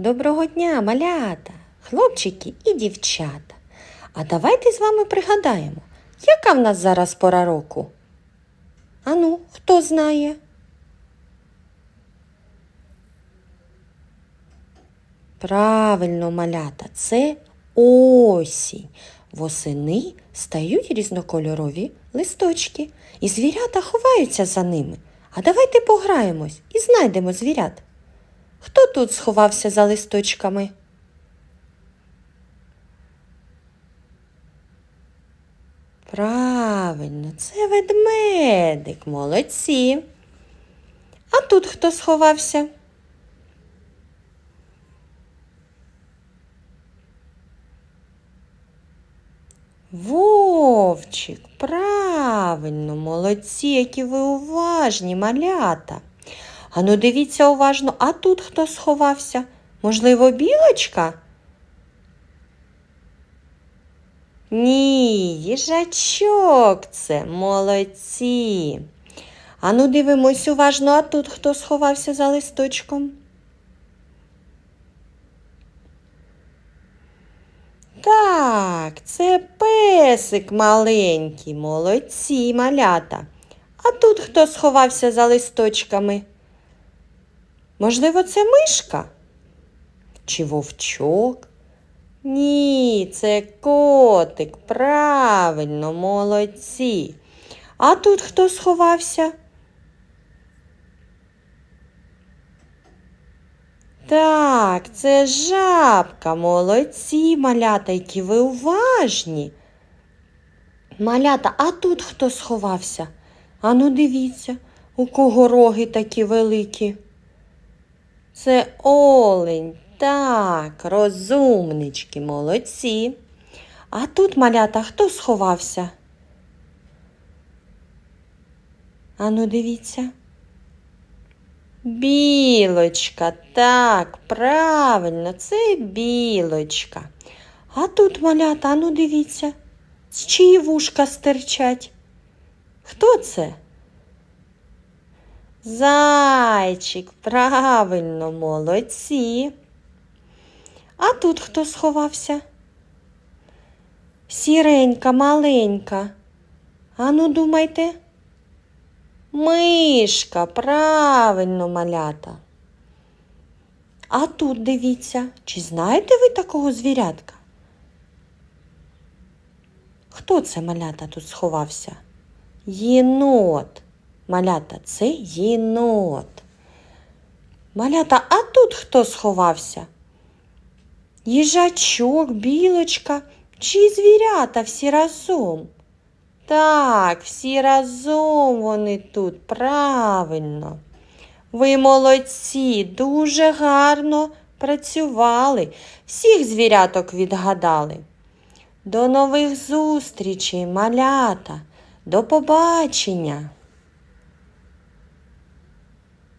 Доброго дня, малята, хлопчики і дівчата. А давайте з вами пригадаємо, яка в нас зараз пора року? Ану, хто знає? Правильно, малята, це осінь. Восени стають різнокольорові листочки, і звірята ховаються за ними. А давайте пограємось і знайдемо звірят. Хто тут сховався за листочками? Правильно, це ведмедик, молодці. А тут хто сховався? Вовчик, правильно, молодці, які ви уважні, малята. Ану, дивіться уважно, а тут хто сховався? Можливо, білочка? Ні, їжачок це молодці. Ану, дивимось уважно, а тут хто сховався за листочком? Так, це песик маленький, молодці малята. А тут хто сховався за листочками? Можливо, це мишка? Чи вовчок? Ні, це котик, правильно, молодці. А тут хто сховався? Так, це жабка, молодці, малята, які ви уважні. Малята, а тут хто сховався? Ану, дивіться, у кого роги такі великі. Це олень, так, розумнички, молодці. А тут, малята, хто сховався? Ану, дивіться. Білочка, так, правильно, це білочка. А тут малята, ану дивіться, з чиї вушка стирчать. Хто це? Зайчик, правильно, молодці. А тут хто сховався? Сіренька, маленька. Ану, думайте. Мишка, правильно, малята. А тут дивіться, чи знаєте ви такого звірятка? Хто це малята тут сховався? Єнот. Малята, це єнот. Малята, а тут хто сховався? Їжачок, білочка чи звірята всі разом? Так, всі разом вони тут, правильно. Ви молодці, дуже гарно працювали, всіх звіряток відгадали. До нових зустрічей, малята, до побачення!